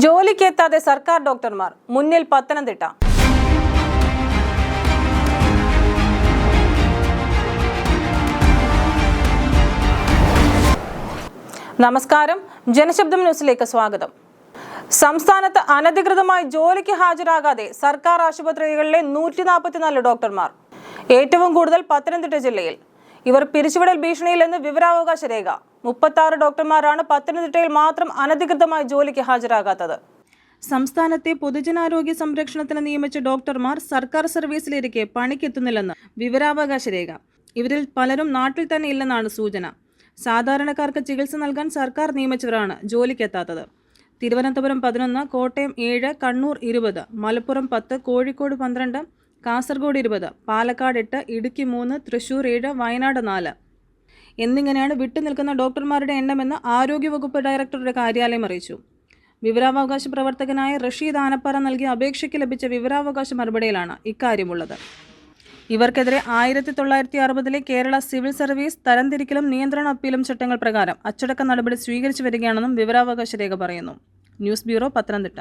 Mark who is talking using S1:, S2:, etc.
S1: ജോലിക്കെത്താതെ സർക്കാർ ഡോക്ടർമാർ. മുന്നിൽ പത്തനംതിട്ട. നമസ്കാരം. ജനശബ്ദം ന്യൂസിലേക്ക് സ്വാഗതം. സംസ്ഥാനത്ത് അനധികൃതമായി ജോലിക്ക് ഹാജരാകാതെ സർക്കാർ ആശുപത്രികളിലെ നൂറ്റി നാൽപ്പത്തിനാല് ഡോക്ടർമാർ. ഏറ്റവും കൂടുതൽ പത്തനംതിട്ട ജില്ലയിൽ. ഇവർ പിരിച്ചുവിടൽ ഭീഷണിയിലെന്ന് വിവരാവകാശ രേഖ. മുപ്പത്തി ഡോക്ടർമാരാണ് പത്തനംതിട്ടയിൽ മാത്രം അനധികൃതമായി ജോലിക്ക് ഹാജരാകാത്തത്. സംസ്ഥാനത്തെ പൊതുജനാരോഗ്യ സംരക്ഷണത്തിന് നിയമിച്ച ഡോക്ടർമാർ സർക്കാർ സർവീസിലിരിക്കെ പണിക്കെത്തുന്നില്ലെന്ന് വിവരാവകാശ രേഖ. ഇവരിൽ പലരും നാട്ടിൽ തന്നെ ഇല്ലെന്നാണ് സൂചന. സാധാരണക്കാർക്ക് ചികിത്സ നൽകാൻ സർക്കാർ നിയമിച്ചവരാണ് ജോലിക്കെത്താത്തത്. തിരുവനന്തപുരം പതിനൊന്ന് കോട്ടയം ഏഴ് കണ്ണൂർ ഇരുപത് മലപ്പുറം പത്ത് കോഴിക്കോട് പന്ത്രണ്ട് കാസർഗോഡ് ഇരുപത് പാലക്കാട് എട്ട് ഇടുക്കി മൂന്ന് തൃശൂർ ഏഴ് വയനാട് നാല്. എന്നിങ്ങനെയാണ് വിട്ടുനിൽക്കുന്ന ഡോക്ടർമാരുടെ എണ്ണമെന്ന് ആരോഗ്യവകുപ്പ് ഡയറക്ടറുടെ കാര്യാലയം അറിയിച്ചു. വിവരാവകാശ പ്രവർത്തകനായ റഷീദ് ആനപ്പാറ നൽകിയ അപേക്ഷയ്ക്ക് ലഭിച്ച വിവരാവകാശ മറുപടിയിലാണ് ഇക്കാര്യമുള്ളത്. ഇവർക്കെതിരെ ആയിരത്തി തൊള്ളായിരത്തി അറുപതിലെ കേരള സിവിൽ സർവീസ് തരംതിരിക്കലും നിയന്ത്രണ അപ്പീലും ചട്ടങ്ങൾ പ്രകാരം അച്ചടക്ക നടപടി സ്വീകരിച്ചു വരികയാണെന്നും വിവരാവകാശ രേഖ പറയുന്നു. News bureau Pathanamthitta.